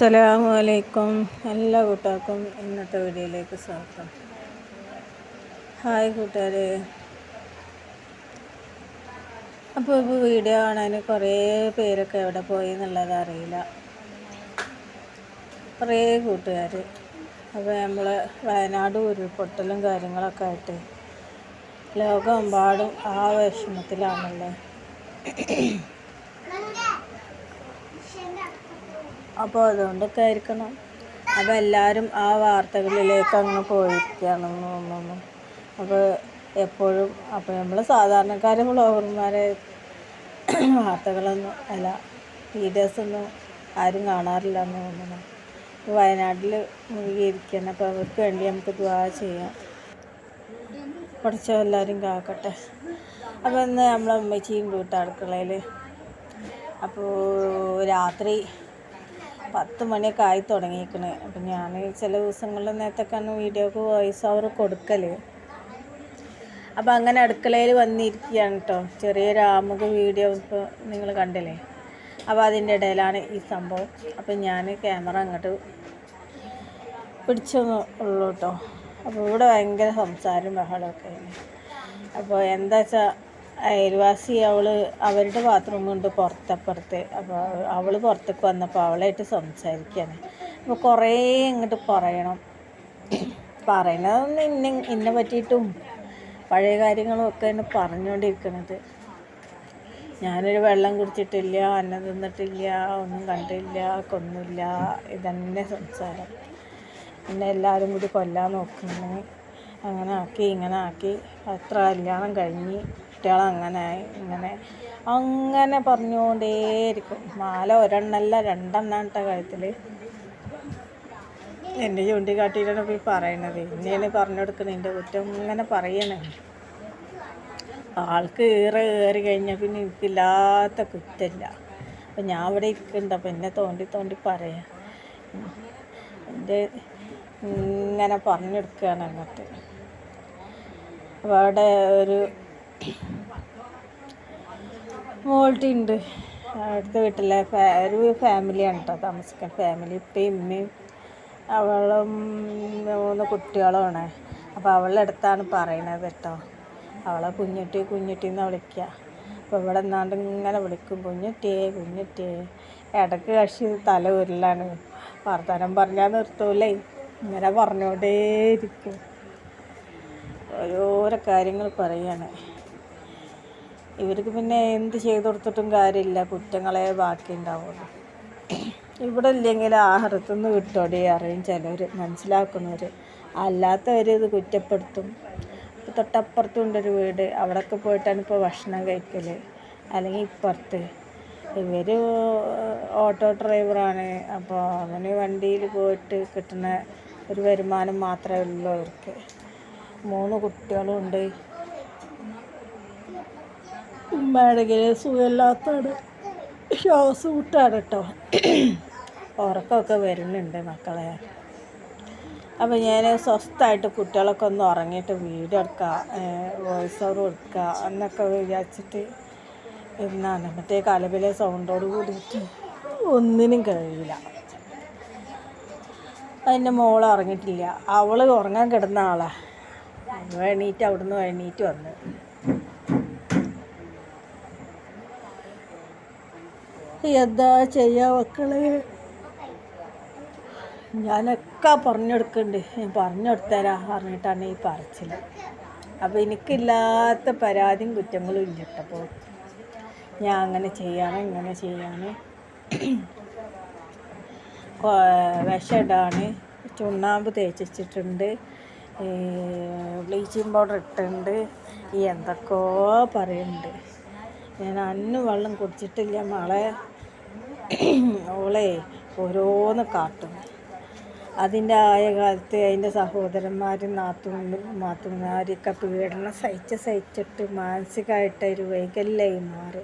അസ്സലാമു അലൈക്കും എല്ലാ കൂട്ടാർക്കും ഇന്നത്തെ വീഡിയോയിലേക്ക് സ്വാഗതം. ഹായ് കൂട്ടുകാരെ. അപ്പോൾ ഇപ്പോൾ വീഡിയോ കാണാൻ കുറേ പേരൊക്കെ എവിടെ പോയി എന്നുള്ളത് അറിയില്ല. കുറേ കൂട്ടുകാർ. അപ്പോൾ നമ്മൾ വയനാട് ഉരുൾപൊട്ടലും കാര്യങ്ങളൊക്കെ ആയിട്ട് ലോകമെമ്പാടും ആ വിഷമത്തിലാണല്ലോ അപ്പോൾ അതുകൊണ്ടൊക്കെ ആയിരിക്കണം. അപ്പോൾ എല്ലാവരും ആ വാർത്തകളിലേക്ക് അങ്ങ് പോയിരിക്കുകയാണെന്ന് തോന്നുന്നു അപ്പോൾ എപ്പോഴും അപ്പോൾ നമ്മൾ സാധാരണക്കാരും ബ്ലോഗർമാരെ വാർത്തകളൊന്നും അല്ല വീഡിയോസൊന്നും ആരും കാണാറില്ല എന്ന് തോന്നുന്നു. വയനാട്ടിൽ മുഴുകിയിരിക്കുകയാണ്. അപ്പോൾ അവർക്ക് വേണ്ടി നമുക്ക് ദ്വാ ചെയ്യാം. പഠിച്ച എല്ലാവരും കാക്കട്ടെ. അപ്പോൾ ഇന്ന് നമ്മളെ അമ്മച്ചിയും വീട്ടടുക്കളയിൽ അപ്പോൾ രാത്രി പത്ത് മണിയൊക്കെ ആയി തുടങ്ങിയിരിക്കണേ. അപ്പം ഞാൻ ചില ദിവസങ്ങളിൽ നേരത്തേക്കാണ് വീഡിയോക്ക് വോയിസ് ഓവർ കൊടുക്കൽ അപ്പോൾ അങ്ങനെ അടുക്കളയിൽ വന്നിരിക്കുകയാണ് കേട്ടോ ചെറിയൊരു ആമുഖ വീഡിയോ ഇപ്പോൾ നിങ്ങൾ കണ്ടില്ലേ? അപ്പോൾ അതിന്റെ ഇടയിലാണ് ഈ സംഭവം. അപ്പം ഞാൻ ക്യാമറ അങ്ങോട്ട് പിടിച്ചൊന്ന് ഉള്ളൂ കേട്ടോ അപ്പോൾ ഇവിടെ ഭയങ്കര സംസാരം ബഹളമൊക്കെ അപ്പോൾ എന്താ വെച്ചാൽ അയൽവാസി അവൾ അവരുടെ ബാത്റൂം ഉണ്ട് പുറത്തപ്പുറത്ത്. അപ്പോൾ അവൾ പുറത്തേക്ക് വന്നപ്പോൾ അവളായിട്ട് സംസാരിക്കുകയാണ് അപ്പോൾ കുറേ ഇങ്ങോട്ട് പറയണം. പറയണതൊന്നും ഇന്നെ എന്നെ പറ്റിയിട്ടും പഴയ കാര്യങ്ങളും ഒക്കെയാണ് പറഞ്ഞുകൊണ്ടിരിക്കുന്നത് ഞാനൊരു വെള്ളം കുടിച്ചിട്ടില്ല അന്ന തിന്നിട്ടില്ല ഒന്നും കണ്ടില്ല കൊന്നില്ല ഇതന്നെ സംസാരം. എന്നെ എല്ലാവരും കൂടി കൊല്ലാൻ നോക്കുന്നു. അങ്ങനെ ആക്കി ഇങ്ങനെ ആക്കി. അത്ര കല്യാണം കഴിഞ്ഞ്. കുട്ടികൾ അങ്ങനെ ഇങ്ങനെ അങ്ങനെ പറഞ്ഞുകൊണ്ടേയിരിക്കും. മാല ഒരെണ്ണല്ല രണ്ടെണ്ണാട്ട കഴുത്തിൽ എന്റെ ചൂണ്ടിക്കാട്ടിയിട്ടാണ് പോയി പറയണത്. ഇന്നെയാണ് പറഞ്ഞു കൊടുക്കുന്നത് എന്റെ കുറ്റം ഇങ്ങനെ പറയണേ. ആൾക്ക് ഏറെ കയറി കഴിഞ്ഞാൽ പിന്നെ എനിക്കില്ലാത്ത കുറ്റമില്ല അപ്പം ഞാൻ ഇവിടെ ഇരിക്കുന്നുണ്ട് അപ്പം എന്നെ തോണ്ടി തോണ്ടി പറയാം. എന്റെ ഇങ്ങനെ പറഞ്ഞെടുക്കുകയാണ് അങ്ങോട്ട്. അപ്പോൾ അവിടെ ഒരു മോൾട്ടി ഉണ്ട് അടുത്ത വീട്ടിലെ ഒരു ഫാമിലിയാണ് കേട്ടോ താമസിക്കാൻ. ഫാമിലി ഇപ്പം ഇമ്മയും അവളും മൂന്ന് കുട്ടികളുമാണ്. അപ്പോൾ അവളുടെ അടുത്താണ് പറയണത് കേട്ടോ. അവളെ കുഞ്ഞുട്ടി കുഞ്ഞുട്ടി എന്ന് വിളിക്കുക അപ്പോൾ ഇവിടെ നിന്നാണ്ട് ഇങ്ങനെ വിളിക്കും. കുഞ്ഞുട്ടിയേ കുഞ്ഞുട്ടിയേ. ഇടയ്ക്ക് കക്ഷി തല ഉരുളാണ്. വർത്തമാനം പറഞ്ഞാൽ നിർത്തൂലേ. ഇങ്ങനെ പറഞ്ഞുകൊണ്ടേയിരിക്കും ഓരോരോ കാര്യങ്ങൾ പറയാണ്. ഇവർക്ക് പിന്നെ എന്ത് ചെയ്തു കൊടുത്തിട്ടും കാര്യമില്ല. കുറ്റങ്ങളെ ബാക്കി ഉണ്ടാവുള്ളൂ. ഇവിടെ ഇല്ലെങ്കിൽ ആഹാരത്തുനിന്ന് വിട്ടോടി അറിയും ചിലർ മനസ്സിലാക്കുന്നവർ അല്ലാത്തവർ ഇത് കുറ്റപ്പെടുത്തും. തൊട്ടപ്പുറത്തുണ്ടൊരു വീട്. അവിടെയൊക്കെ പോയിട്ടാണ് ഇപ്പോൾ ഭക്ഷണം കഴിക്കൽ അല്ലെങ്കിൽ ഇപ്പുറത്ത്. ഇവർ ഓട്ടോ ഡ്രൈവറാണ്. അപ്പോൾ അവന് വണ്ടിയിൽ പോയിട്ട് കിട്ടുന്ന ഒരു വരുമാനം മാത്രമേ ഉള്ളൂ അവർക്ക്. മൂന്ന് കുട്ടികളും ഉണ്ട്. ഉമ്മയാണെങ്കിൽ സുഖമില്ലാത്താണ് ശ്വാസം വിട്ടാണ് കേട്ടോ ഉറക്കമൊക്കെ വരുന്നുണ്ട് മക്കളെ. അപ്പോൾ ഞാൻ സ്വസ്ഥമായിട്ട് കുട്ടികളൊക്കെ ഒന്ന് ഉറങ്ങിയിട്ട് വീഡിയോ എടുക്കുക വോയിസ് ഓവർ കൊടുക്കുക എന്നൊക്കെ വിചാരിച്ചിട്ട് എന്നാണ് മറ്റേ കലവിലെ സൗണ്ടോട് കൂടിയിട്ട് ഒന്നിനും കഴിയില്ല. അതിന്റെ മോൾ ഉറങ്ങിയിട്ടില്ല. അവൾ ഉറങ്ങാൻ കിടന്ന ആളാണ് എണീറ്റ് അവിടുന്ന് എണീറ്റ് വന്ന്. എന്താ ചെയ്യാ മക്കളെ? ഞാനൊക്കെ പറഞ്ഞെടുക്കുന്നുണ്ട് ഞാൻ പറഞ്ഞെടുത്തരാ പറഞ്ഞിട്ടാണ് ഈ പറച്ചിൽ അപ്പോൾ എനിക്കില്ലാത്ത പരാതിയും കുറ്റങ്ങളും ഇല്ല കേട്ടപ്പോൾ ഞാൻ അങ്ങനെ ചെയ്യാണ് ഇങ്ങനെ ചെയ്യാണ് വിഷമിടാണ്. ചുണ്ണാമ്പ് തേച്ചിട്ടുണ്ട് ബ്ലീച്ചിങ് പൗഡർ ഇട്ടുണ്ട് എന്തൊക്കെയോ പറയുന്നുണ്ട്. ഞാൻ അന്ന് വെള്ളം കുടിച്ചിട്ടില്ല മളെ. ഓളെ ഓരോന്ന് കാട്ടും. അതിന്റെ ആയ കാലത്ത് അതിന്റെ സഹോദരന്മാരും നാത്തു നാത്തുമാരൊക്കെ പീഡനം സഹിച്ച് സഹിച്ചിട്ട് മാനസികമായിട്ട് ഒരു വൈകല്യമായി മാറി.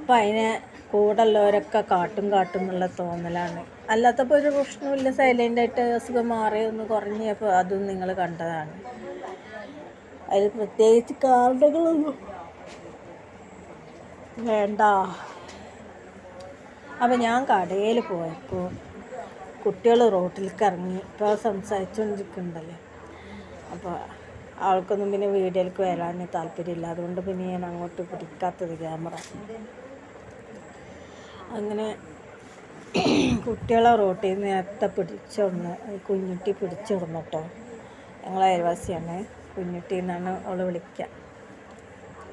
അപ്പം അതിനെ കൂടുള്ളവരൊക്കെ കാട്ടും കാട്ടും എന്നുള്ള തോന്നലാണ്. അല്ലാത്തപ്പോൾ ഒരു പ്രശ്നമില്ല സൈലന്റായിട്ട് അസുഖം മാറി ഒന്ന് കുറഞ്ഞപ്പോൾ അതും നിങ്ങൾ കണ്ടതാണ്. അതിൽ പ്രത്യേകിച്ച് കാരണങ്ങളൊന്നും വേണ്ട. അപ്പോൾ ഞാൻ കടയിൽ പോയപ്പോൾ കുട്ടികൾ റോട്ടിലേക്ക് ഇറങ്ങി ഇപ്പോൾ സംസാരിച്ചുകൊണ്ടിരിക്കുന്നുണ്ടല്ലോ അപ്പോൾ ആൾക്കൊന്നും പിന്നെ വീഡിയോയിലേക്ക് വരാൻ താല്പര്യമില്ല. അതുകൊണ്ട് പിന്നെ ഞാൻ അങ്ങോട്ട് പിടിക്കാത്തത് ക്യാമറ. അങ്ങനെ കുട്ടികളെ റോട്ടിൽ നിന്ന് നേരത്തെ പിടിച്ചോണ്ട് കുഞ്ഞുട്ടി പിടിച്ചിടുന്നു കേട്ടോ ഞങ്ങൾ അയൽവാസിയാണ്. കുഞ്ഞുട്ടി എന്നാണ് അവൾ വിളിക്കുക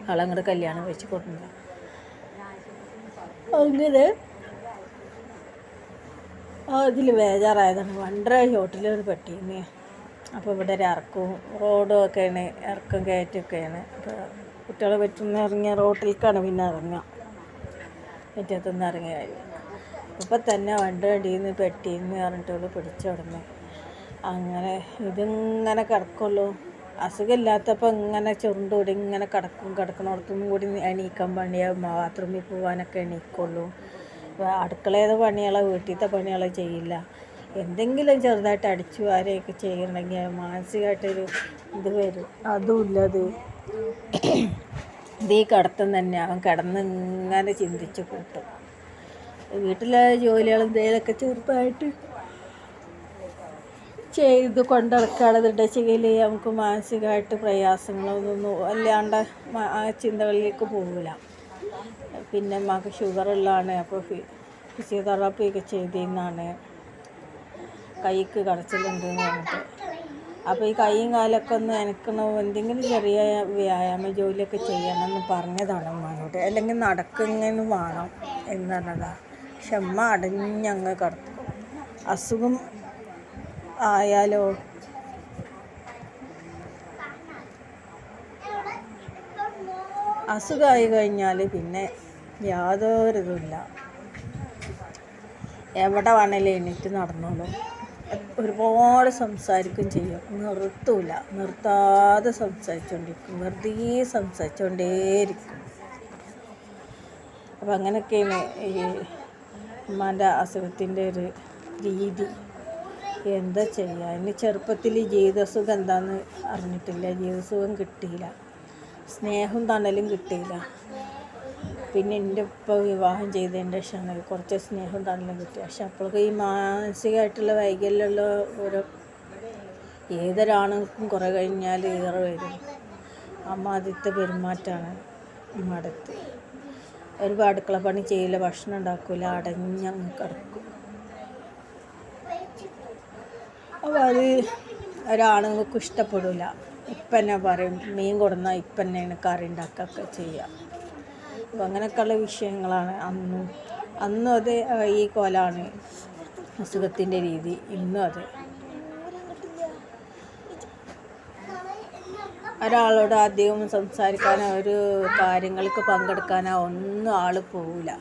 അവളങ്ങോട്ട് കല്യാണം കഴിച്ച് കൊടുക്കുന്നത് അങ്ങനെ അതിൽ ബേജാറായതാണ്. വണ്ടര ഹോട്ടലൊരു പെട്ടിന്ന് അപ്പോൾ ഇവിടെ ഒരു ഇറക്കവും റോഡും ഒക്കെയാണ് ഇറക്കം കയറ്റൊക്കെയാണ്. അപ്പോൾ കുട്ടികളെ പറ്റുന്ന ഇറങ്ങിയ റോട്ടിലേക്കാണ് പിന്നെ ഇറങ്ങുക മുറ്റത്തുനിന്ന് ഇറങ്ങിയ ഇപ്പം തന്നെ വണ്ടി വണ്ടിയിൽ പെട്ടിയിൽ നിന്ന് പറഞ്ഞിട്ട് പിടിച്ചുടന്ന് അങ്ങനെ ഇതിങ്ങനെ കിടക്കുള്ളൂ. അസുഖമില്ലാത്തപ്പോൾ ഇങ്ങനെ ചുരുണ്ടൂടി ഇങ്ങനെ കിടക്കും. കിടക്കണോടത്തും കൂടി എണീക്കാൻ പണിയാവും. ബാത്റൂമിൽ പോകാനൊക്കെ എണീക്കുള്ളൂ. അടുക്കളയുടെ പണികളോ വീട്ടിലത്തെ പണികളോ ചെയ്യില്ല. എന്തെങ്കിലും ചെറുതായിട്ട് അടിച്ചു ആരെയൊക്കെ ചെയ്യണമെങ്കിൽ മാനസികമായിട്ടൊരു ഇത് വരും. അതുമില്ലത് ഇതീ കിടത്തം തന്നെ. അവൻ കിടന്ന് ഇങ്ങനെ ചിന്തിച്ച് കൂട്ടും. വീട്ടിലെ ജോലികൾ എന്തെങ്കിലുമൊക്കെ ചെറുതായിട്ട് ചെയ്ത് കൊണ്ടിടക്കാണെന്നുണ്ടെങ്കിൽ നമുക്ക് മാനസികമായിട്ട് പ്രയാസങ്ങളൊന്നും അല്ലാണ്ട് ആ ചിന്തകളിലേക്ക് പോകില്ല പിന്നെ അമ്മയ്ക്ക് ഷുഗറുള്ളതാണ് അപ്പോൾ ഫിസിയോതെറാപ്പി ഒക്കെ ചെയ്തിരുന്നാണ് കൈക്ക് കടച്ചിലുണ്ട് എന്ന് പറഞ്ഞിട്ട്. അപ്പോൾ ഈ കൈയും കാലൊക്കെ ഒന്ന് നനക്കണം എന്തെങ്കിലും ചെറിയ വ്യായാമ ജോലിയൊക്കെ ചെയ്യണം എന്ന് പറഞ്ഞതാണ് അമ്മയോട് അല്ലെങ്കിൽ നടക്കുന്നതിന് വേണം എന്ന് പറഞ്ഞതാണ് പക്ഷെ അമ്മ അടഞ്ഞങ്ങ് കിടക്കും അസുഖം ആയാലോ? അസുഖമായി കഴിഞ്ഞാൽ പിന്നെ യാതൊരു ഇതുമില്ല എവിടെ വേണേലും എണീറ്റ് നടന്നോളൂ. ഒരുപാട് സംസാരിക്കും ചെയ്യും. നിർത്തൂല. നിർത്താതെ സംസാരിച്ചുകൊണ്ടിരിക്കും വെറുതെ സംസാരിച്ചുകൊണ്ടേയിരിക്കും അപ്പം അങ്ങനെയൊക്കെയാണ് ഈ ഉമ്മാന്റെ അസുഖത്തിന്റെ ഒരു രീതി. എന്താ ചെയ്യുക ഇനി ചെറുപ്പത്തിൽ ജീവിതസുഖം എന്താണെന്ന് അറിഞ്ഞിട്ടില്ല. ജീവിതസുഖം കിട്ടിയില്ല. സ്നേഹം തണലും കിട്ടിയില്ല. പിന്നെ എന്റെ ഉപ്പ വിവാഹം ചെയ്തതിന്റെ ശേഷമാണ് കുറച്ച് സ്നേഹം തന്നെ കിട്ടി. പക്ഷെ അപ്പോഴൊക്കെ ഈ മാനസികമായിട്ടുള്ള വൈകല്യമുള്ള ഓരോ ഏതൊരാണുങ്ങൾക്കും കുറേ കഴിഞ്ഞാൽ ഏറെ വരും. അമ്മ ആദ്യത്തെ പെരുമാറ്റമാണ് മടത്ത് ഒരു അടുക്കള പണി ചെയ്യില്ല ഭക്ഷണം ഉണ്ടാക്കില്ല അടഞ്ഞങ്ങ് കിടക്കും. അപ്പോൾ അത് ഒരാണുങ്ങൾക്കും ഇഷ്ടപ്പെടില്ല. ഇപ്പം തന്നെ പറയും മീൻ കൊടുന്നാൽ ഇപ്പം തന്നെയാണ് കറി ഉണ്ടാക്കുകയൊക്കെ ചെയ്യുക അപ്പോൾ അങ്ങനെയൊക്കെയുള്ള വിഷയങ്ങളാണ് അന്നും. അന്നും അത് ഈ കോലാണ് അസുഖത്തിന്റെ രീതി. ഇന്നും അത്. ഒരാളോട് അധികം സംസാരിക്കാനോ ഒരു കാര്യങ്ങൾക്ക് പങ്കെടുക്കാനോ ഒന്നും ആൾ പോവില്ല.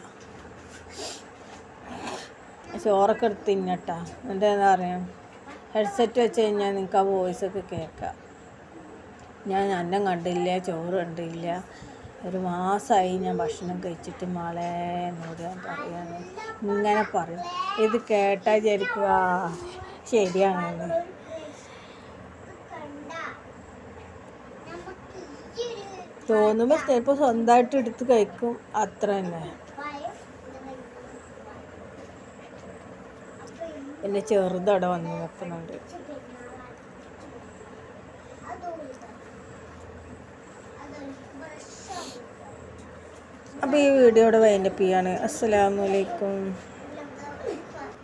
ചോറൊക്കെ എടുത്ത് തിന്നട്ടാ. എന്താ പറയുക ഹെഡ്സെറ്റ് വെച്ച് കഴിഞ്ഞാൽ നിങ്ങൾക്ക് ആ വോയിസൊക്കെ കേൾക്കാം. ഞാൻ അന്നം കണ്ടില്ല ചോറ് കണ്ടില്ല. ഒരു മാസമായി ഞാൻ ഭക്ഷണം കഴിച്ചിട്ട് മാളെ എന്നോട് ഞാൻ പറയാണ്. ഇങ്ങനെ പറയും. ഇത് കേട്ടാൽ വിചാരിക്കുക ശരിയാണെന്ന് തോന്നുമ്പോൾ ചിലപ്പോൾ സ്വന്തമായിട്ട് എടുത്ത് കഴിക്കും. അത്ര തന്നെ. എന്റെ ചെറുതവിടെ വന്ന് നിൽക്കുന്നുണ്ട് അപ്പോൾ ഈ വീഡിയോയുടെ വൈൻഡപ്പ് ചെയ്യാണ്. അസ്സലാമലൈക്കും